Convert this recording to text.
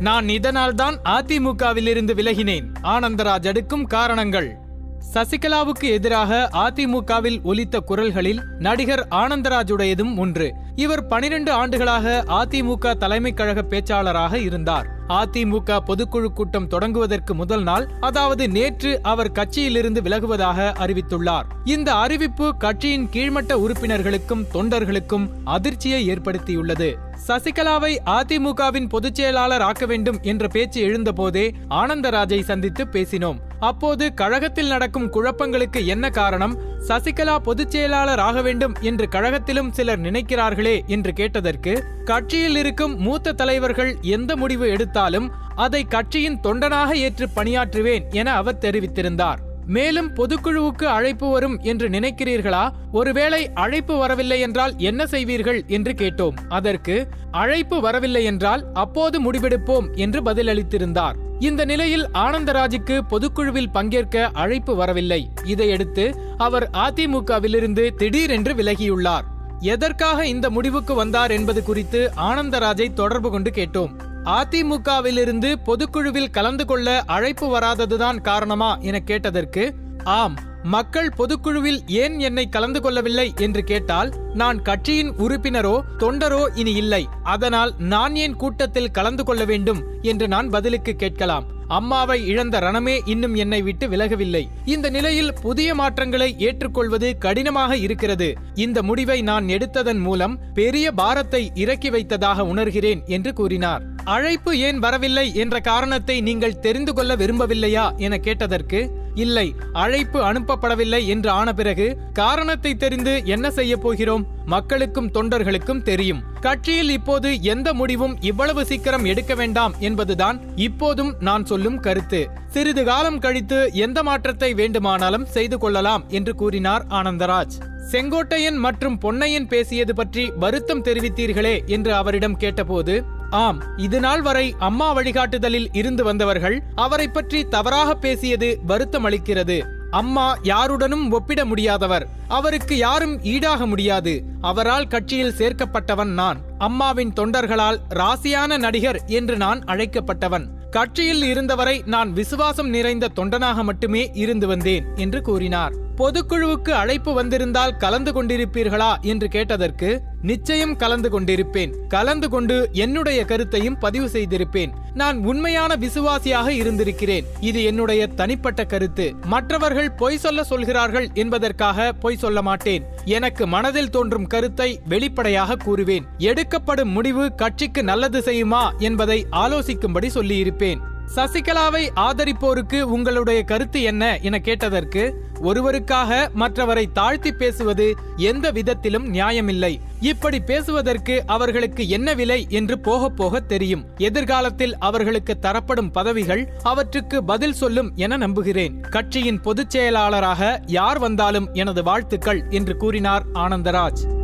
நான் இதனால்தான் அதிமுகவிலிருந்து விலகினேன். ஆனந்தராஜ் அடுக்கும் காரணங்கள். சசிகலாவுக்கு எதிராக அதிமுகவில் ஒலித்த குரல்களில் நடிகர் ஆனந்தராஜுடையதும் ஒன்று. இவர் பனிரெண்டு ஆண்டுகளாக அதிமுக தலைமை கழக பேச்சாளராக இருந்தார். அதிமுக பொதுக்குழு கூட்டம் தொடங்குவதற்கு முதல் நாள் அதாவது நேற்று அவர் கட்சியிலிருந்து விலகுவதாக அறிவித்துள்ளார். இந்த அறிவிப்பு கட்சியின் கீழ்மட்ட உறுப்பினர்களுக்கும் தொண்டர்களுக்கும் அதிர்ச்சியை ஏற்படுத்தியுள்ளது. சசிகலாவை அதிமுகவின் பொதுச் செயலாளர் ஆக்க வேண்டும் என்ற பேச்சு எழுந்தபோதே ஆனந்தராஜை சந்தித்து பேசினோம். அப்போது கழகத்தில் நடக்கும் குழப்பங்களுக்கு என்ன காரணம்? சசிகலா பொதுச் செயலாளர் ஆக வேண்டும் என்று கழகத்திலும் சிலர் நினைக்கிறார்களே என்று கேட்டதற்கு கட்சியில் இருக்கும் மூத்த தலைவர்கள் எந்த முடிவு எடுத்தாலும் அதை கட்சியின் தொண்டனாக ஏற்று பணியாற்றுவேன் என அவர் தெரிவித்திருந்தார். மேலும் பொதுக்குழுவுக்கு அழைப்பு வரும் என்று நினைக்கிறீர்களா? ஒருவேளை அழைப்பு வரவில்லை என்றால் என்ன செய்வீர்கள் என்று கேட்டோம். அதற்கு அழைப்பு வரவில்லை என்றால் அப்போது முடிவெடுப்போம் என்று பதிலளித்திருந்தார். இந்த நிலையில் ஆனந்தராஜுக்கு பொதுக்குழுவில் பங்கேற்க அழைப்பு வரவில்லை. இதையடுத்து அவர் அதிமுகவிலிருந்து திடீரென்று விலகியுள்ளார். எதற்காக இந்த முடிவுக்கு வந்தார் என்பது குறித்து ஆனந்தராஜை தொடர்பு கொண்டு கேட்டோம். அதிமுகவிலிருந்து பொதுக்குழுவில் கலந்து கொள்ள அழைப்பு வராததுதான் காரணமா என கேட்டதற்கு ஆம் மக்கள் பொதுக்குழுவில் ஏன் என்னை கலந்து கொள்ளவில்லை? என்று கேட்டால் நான் கட்சியின் உறுப்பினரோ தொண்டரோ இனி இல்லை. அதனால் நான் ஏன் கூட்டத்தில் கலந்து கொள்ள வேண்டும்? என்று நான் பதிலுக்கு கேட்கலாம். அம்மாவை இழந்த ரணமே இன்னும் என்னை விட்டு விலகவில்லை. இந்த நிலையில் புதிய மாற்றங்களை ஏற்றுக்கொள்வது கடினமாக இருக்கிறது. இந்த முடிவை நான் எடுத்ததன் மூலம் பெரிய பாரத்தை இறக்கி வைத்ததாக உணர்கிறேன் என்று கூறினார். அழைப்பு ஏன் வரவில்லை என்ற காரணத்தை நீங்கள் தெரிந்து கொள்ள விரும்பவில்லையா என கேட்டதற்கு இல்லை அழைப்பு அனுப்பப்படவில்லை என்று ஆன பிறகு காரணத்தை தெரிந்து என்ன செய்ய போகிறோம்? மக்களுக்கும் தொண்டர்களுக்கும் தெரியும். கட்சியில் இப்போது எந்த முடிவும் இவ்வளவு சீக்கிரம் எடுக்க வேண்டாம் என்பதுதான் இப்போதும் நான் சொல்லும் கருத்து. சிறிது காலம் கழித்து எந்த மாற்றத்தை வேண்டுமானாலும் செய்து கொள்ளலாம் என்று கூறினார் ஆனந்தராஜ். செங்கோட்டையன் மற்றும் பொன்னையன் பேசியது பற்றி வருத்தம் தெரிவித்தீர்களே என்று அவரிடம் கேட்டபோது ஆம் இது நாள் வரை அம்மா வழிகாட்டுதலில் இருந்து வந்தவர்கள் அவரை பற்றி தவறாக பேசியது வருத்தம் அளிக்கிறது. அம்மா யாருடனும் ஒப்பிட முடியாதவர். அவருக்கு யாரும் ஈடாக முடியாது. அவரால் கட்சியில் சேர்க்கப்பட்டவன் நான். அம்மாவின் தொண்டர்களால் ராசியான நடிகர் என்று நான் அழைக்கப்பட்டவன். கட்சியில் இருந்தவரை நான் விசுவாசம் நிறைந்த தொண்டனாக மட்டுமே இருந்து வந்தேன் என்று கூறினார். பொதுக்குழுவுக்கு அழைப்பு வந்திருந்தால் கலந்து கொண்டிருப்பீர்களா என்று கேட்டதற்கு நிச்சயம் கலந்து கொண்டிருப்பேன். கலந்து கொண்டு என்னுடைய கருத்தையும் பதிவு செய்திருப்பேன். நான் உண்மையான விசுவாசியாக இருந்திருக்கிறேன். இது என்னுடைய தனிப்பட்ட கருத்து. மற்றவர்கள் பொய் சொல்ல சொல்கிறார்கள் என்பதற்காக பொய் சொல்ல மாட்டேன். எனக்கு மனதில் தோன்றும் கருத்தை வெளிப்படையாக கூறுவேன். எடுக்கப்படும் முடிவு கட்சிக்கு நல்லது செய்யுமா என்பதை ஆலோசிக்கும்படி சொல்லியிருப்பேன். சசிகலாவை ஆதரிப்போருக்கு உங்களுடைய கருத்து என்ன என கேட்டதற்கு ஒருவருக்காக மற்றவரை தாழ்த்தி பேசுவது எந்த விதத்திலும் நியாயமில்லை. இப்படி பேசுவதற்கு அவர்களுக்கு என்ன விலை என்று போக போக தெரியும். எதிர்காலத்தில் அவர்களுக்கு தரப்படும் பதவிகள் அவற்றுக்கு பதில் சொல்லும் என நம்புகிறேன். கட்சியின் பொதுச் செயலாளராக யார் வந்தாலும் எனது வாழ்த்துக்கள் என்று கூறினார் ஆனந்தராஜ்.